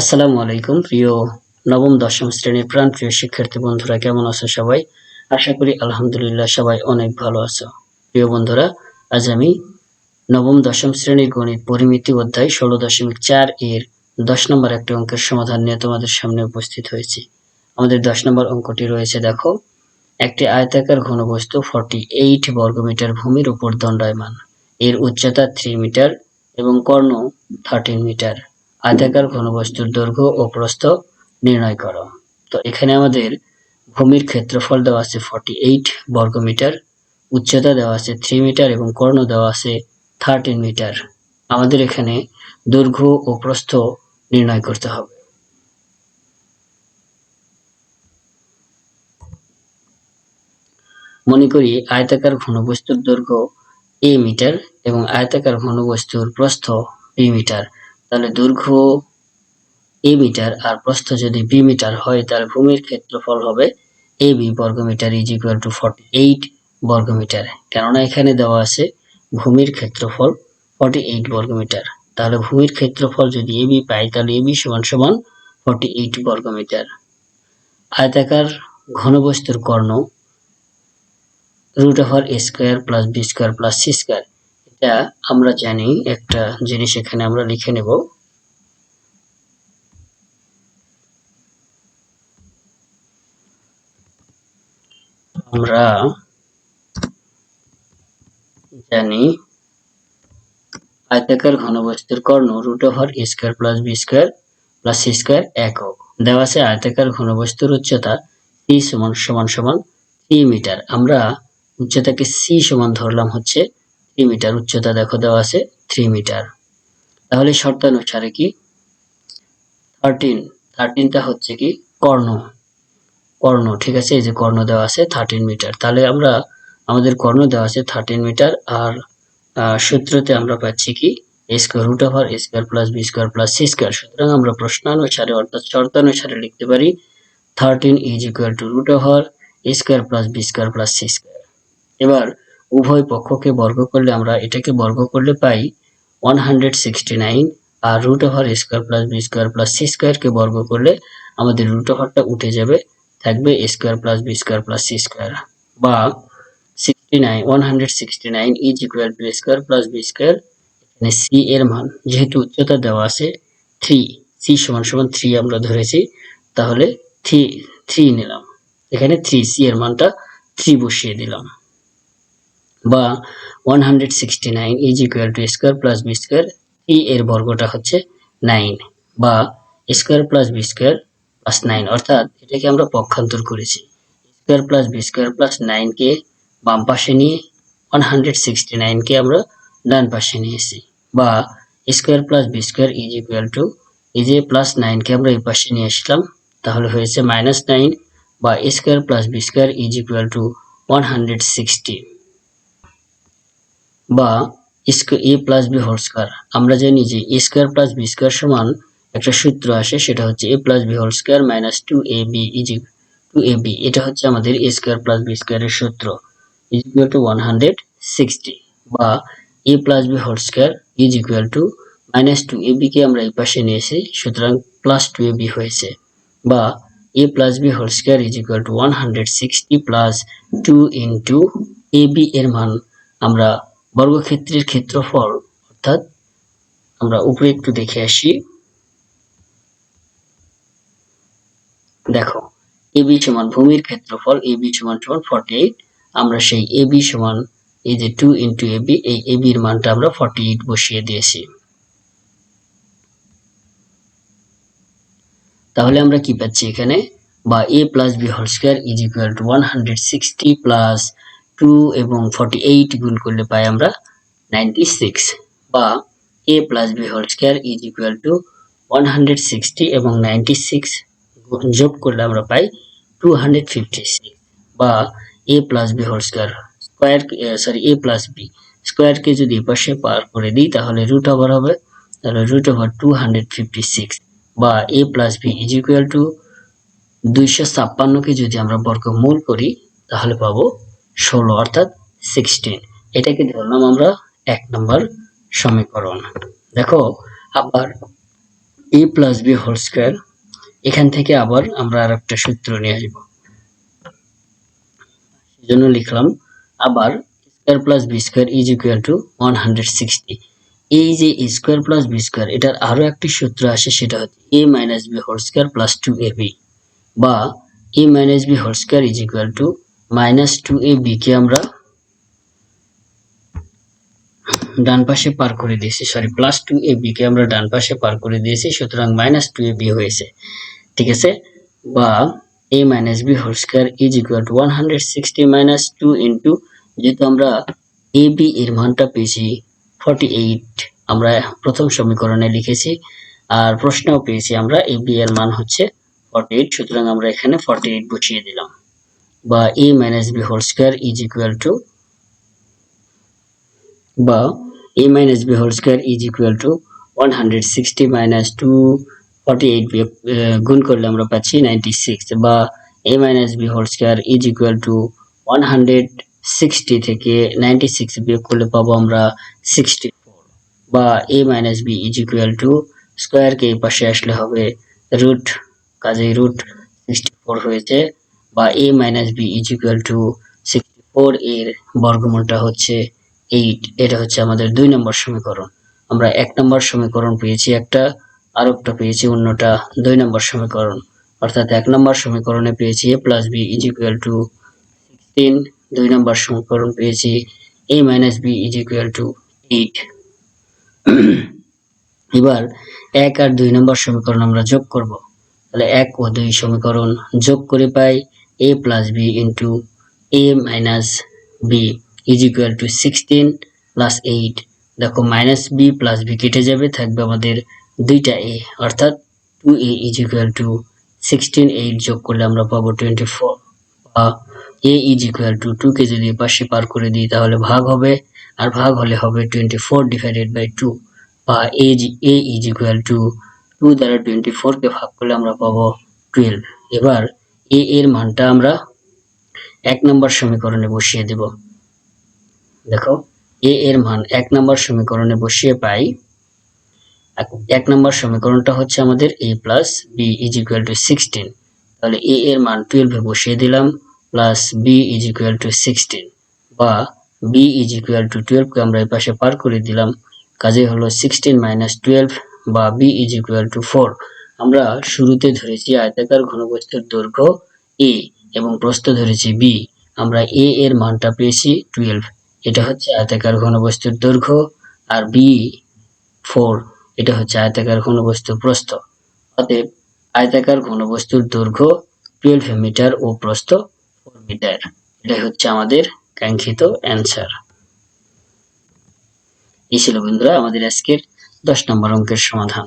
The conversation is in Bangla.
আসসালামু আলাইকুম, প্রিয় নবম, দশম শ্রেণির প্রাণ প্রিয় শিক্ষার্থী বন্ধুরা, কেমন আছো সবাই? আশা করি আলহামদুলিল্লাহ সবাই অনেক ভালো আছো। প্রিয় বন্ধুরা, আজ আমি নবম, দশম শ্রেণির গণিত পরিমিতি অধ্যায় ষোলো দশমিক চার এর দশ নম্বর একটি অঙ্কের সমাধান নিয়ে তোমাদের সামনে উপস্থিত হয়েছি। আমাদের দশ নম্বর অঙ্কটি রয়েছে, দেখো, একটি আয়তাকার ঘনবস্তু ফর্টি এইট বর্গমিটার ভূমির উপর দণ্ডায়মান। এর উচ্চতা থ্রি মিটার এবং কর্ণ থার্টিন মিটার। আয়তাকার ঘনবস্তুর দৈর্ঘ্য ও প্রস্থ নির্ণয় করো। তো এখানে আমাদের ভূমির ক্ষেত্রফল দেওয়া আছে ফর্টি এইট বর্গমিটার উচ্চতা দেওয়া আছে থ্রি মিটার এবং কর্ণ দেওয়া আছে থার্টিন মিটার। আমাদের এখানে দৈর্ঘ্য ও প্রস্থ নির্ণয় করতে হবে। মনে করি আয়তাকার ঘনবস্তুর দৈর্ঘ্য এ মিটার এবং আয়তাকার ঘনবস্তুর প্রস্থ বি মিটার। তাহলে দৈর্ঘ্য এ মিটার আর প্রস্থ যদি বি মিটার হয়, তাহলে ভূমির ক্ষেত্রফল হবে এ বি বর্গমিটার is equal to forty eight বর্গমিটার কেননা এখানে দেওয়া আছে ভূমির ক্ষেত্রফল ফর্টি এইট বর্গমিটার তাহলে ভূমির ক্ষেত্রফল যদি এ বি পাই, তাহলে এ বি সমান সমান ফর্টি এইট বর্গমিটার আয়তাকার ঘনবস্তুর কর্ণ root over A square plus B square plus C square এটা আমরা জানি, একটা জিনিস এখানে আমরা লিখে নেব। আমরা জানি আয়তাকার ঘনবস্তুর কর্ণ root over square plus B square plus C square একক দেওয়া আছে আয়তাকার ঘনবস্তুর উচ্চতা সি সমান সমান সমান থ্রি মিটার আমরা উচ্চতাকে সি সমান ধরলাম হচ্ছে থ্রি মিটার? উচ্চতা দেখো দেওয়া আছে থ্রি মিটার। তাহলে শর্তানুসারে কি? থার্টিন থার্টিনটা হচ্ছে কি কর্ণ। কর্ণ, ঠিক আছে? এই যে কর্ণ দেওয়া আছে থার্টিন মিটার। তাহলে আমরা, আমাদের কর্ণ দেওয়া আছে থার্টিন মিটার আর সূত্রতে আমরা পাচ্ছি কি square root over square plus B square plus C square সুতরাং আমরা প্রশ্নানুসারে অর্থাৎ শর্তানুসারে লিখতে পারি thirteen is equal to root over square plus B square plus C square এবার উভয় পক্ষকে বর্গ করলে আমরা এটাকে বর্গ করলে পাই ওয়ান হান্ড্রেড সিক্সটি নাইন আর root over square plus B square plus C স্কোয়ারকে বর্গ করলে আমাদের রুট ওভারটা উঠে যাবে, থাকবে square plus B square plus C square বা sixty nine one hundred sixty nine is equal to square plus B square C এর মান, যেহেতু উচ্চতা দেওয়া আছে থ্রি সি সমান সমান থ্রি আমরা ধরেছি, তাহলে থ্রি থ্রি নিলাম। এখানে থ্রি সি এর মানটা থ্রি বসিয়ে দিলাম। বা one hundred sixty nine is equal to square plus B square three এর বর্গটা হচ্ছে নাইন বা square plus B square plus nine অর্থাৎ এটাকে আমরা পক্ষান্তর করেছি। Square plus B square plus নাইনকে বাম পাশে নিয়ে ওয়ান হান্ড্রেড সিক্সটি নাইনকে আমরা ডান পাশে নিয়েছি বা square plus B square is equal to যে প্লাস নাইনকে আমরা এই পাশে নিয়ে আসলাম, তাহলে হয়েছে মাইনাস নাইন বা square plus B square is equal to one hundred sixty বা A plus B whole square. আমরা জানি যে A square plus B square সমান একটা সূত্র আসে, সেটা হচ্ছে A plus B whole square minus two A B is two A B. এটা হচ্ছে আমাদের এ স্কোয়ার প্লাস বি স্কোয়ারের সূত্র। Is equal to one hundred sixty বা A plus B whole square is equal to minus two A বিকে আমরা এই পাশে নিয়েছি, সুতরাং প্লাস টু এ বি হয়েছে। বা A plus B whole square is equal to one hundred sixty plus two into A B এর মান আমরা বর্গক্ষেত্রের ক্ষেত্রফল, অর্থাৎ আমরা উপরে একটু দেখে আসি। দেখো, এ বি সমান ভূমির ক্ষেত্রফল, এ বি সমান সমান ফর্টি এইট আমরা সেই এ বি সমান এই যে টু ইন্টু এ বি, এই এ বির মানটা আমরা ফর্টি এইট বসিয়ে দিয়েছি। তাহলে আমরা কি পাচ্ছি এখানে? বা A plus B whole square is equal to one hundred sixty plus two এবং ফর্টি এইট গুণ করলে পাই আমরা নাইনটি সিক্স বা A plus B whole square is equal to one hundred sixty এবং নাইনটি সিক্স যোগ করলে আমরা পাই টু হান্ড্রেড ফিফটি সিক্স বা A plus B whole square square sorry A plus B স্কোয়ারকে যদি পাশে পার করে দিই তাহলে রুট ওভার হবে, তাহলে root over two hundred fifty six বা A plus B is equal to দুইশো ছাপ্পান্নকে যদি আমরা বর্গমূল করি তাহলে পাবো ষোলো অর্থাৎ সিক্সটিন এটাকে ধরলাম আমরা এক নম্বর সমীকরণ। দেখো, আবার A plus B whole square এখান থেকে আবার আমরা আর একটা সূত্র নিয়ে আসব। সেজন্য লিখলাম, আবার square plus B square is equal to one hundred sixty এই যে স্কোয়ার প্লাস বি স্কোয়ার এটার আরও একটি সূত্র আসে, সেটা হচ্ছে A minus B whole square plus two A B বা A minus B whole square is equal to minus two A B কে আমরা ডান পাশে পার করে দিয়েছি sorry plus two A B কে আমরা ডান পাশে পার করে দিয়েছি, সুতরাং মাইনাস টু এ বি হয়েছে। ঠিক আছে? বা A minus B whole square is equal to one hundred sixty minus two into যেহেতু আমরা এ বি এর মানটা পেয়েছি ফর্টি এইট আমরা প্রথম সমীকরণে লিখেছি, আর প্রশ্নেও পেয়েছি আমরা এ বি এর মান হচ্ছে ফর্টি এইট সুতরাং আমরা এখানে ফর্টি এইট বসিয়ে দিলাম। বা A minus B whole square is equal to বা A minus B a minus b whole square is equal to 160 minus 248 বিয়োগ আহ, গুণ করলে আমরা পাচ্ছি 96 বা A minus B minus b is square is equal to 160 থেকে 96 বিয়োগ করলে পাবো আমরা 64 বা A minus b is equal to square কে এই পাশে আসলে হবে রুট কাজেই রুট 64 হয়েছে। বা a minus b is equal to 64 এর বর্গমূলটা হচ্ছে এইট এটা হচ্ছে আমাদের দুই নম্বর সমীকরণ। আমরা এক নম্বর সমীকরণ পেয়েছি একটা, আর একটা পেয়েছি অন্যটা দুই নম্বর সমীকরণ। অর্থাৎ এক নম্বর সমীকরণে পেয়েছি A plus B is equal to sixteen দুই নম্বর সমীকরণ পেয়েছি A minus B is equal to eight এবার এক আর দুই নম্বর সমীকরণ আমরা যোগ করব। তাহলে এক ও দুই সমীকরণ যোগ করে পাই। A plus B into A minus B is equal to sixteen plus eight দেখো মাইনাস বি প্লাস বি কেটে যাবে, থাকবে আমাদের দুইটা এ অর্থাৎ two A is equal to sixteen eight যোগ করলে আমরা পাবো টোয়েন্টি ফোর বা এ ইজ ইকুয়াল টু টুকে যদি পাশে পার করে দিই তাহলে ভাগ হবে, আর ভাগ হলে হবে twenty four divided by two বা A A is equal to two দ্বারা টোয়েন্টি ফোরকে ভাগ করলে আমরা পাবো টুয়েলভ এবার এ এর মানটা আমরা এক নম্বর সমীকরণে বসিয়ে দেব। দেখো, এ এর মান এক নম্বর সমীকরণে বসিয়ে পাই। এক- নম্বর সমীকরণটা হচ্ছে আমাদের A plus B is equal to sixteen তাহলে এ এর মান টুয়েলভে বসিয়ে দিলাম plus B is equal to sixteen বা বি ইজ ইকুয়াল টু টুয়েলভকে আমরা এই পাশে পার করে দিলাম কাজে হলো সিক্সটিন মাইনাস টুয়েলভ বা B is equal to four আমরা শুরুতে ধরেছি আয়তাকার ঘনবস্তুর দৈর্ঘ্য এ এবং প্রস্থ ধরেছি বি আমরা এ এর মানটা পেয়েছি টুয়েলভ এটা হচ্ছে আয়তাকার ঘনবস্তুর দৈর্ঘ্য আর বি ফোর এটা হচ্ছে আয়তাকার ঘনবস্তুর প্রস্থ। অতএব আয়তাকার ঘনবস্তুর দৈর্ঘ্য টুয়েলভ মিটার ও প্রস্থ ফোর মিটার। এটাই হচ্ছে আমাদের কাঙ্ক্ষিত অ্যান্সার এই ছিল বন্ধুরা আমাদের আজকের দশ নম্বর অঙ্কের সমাধান।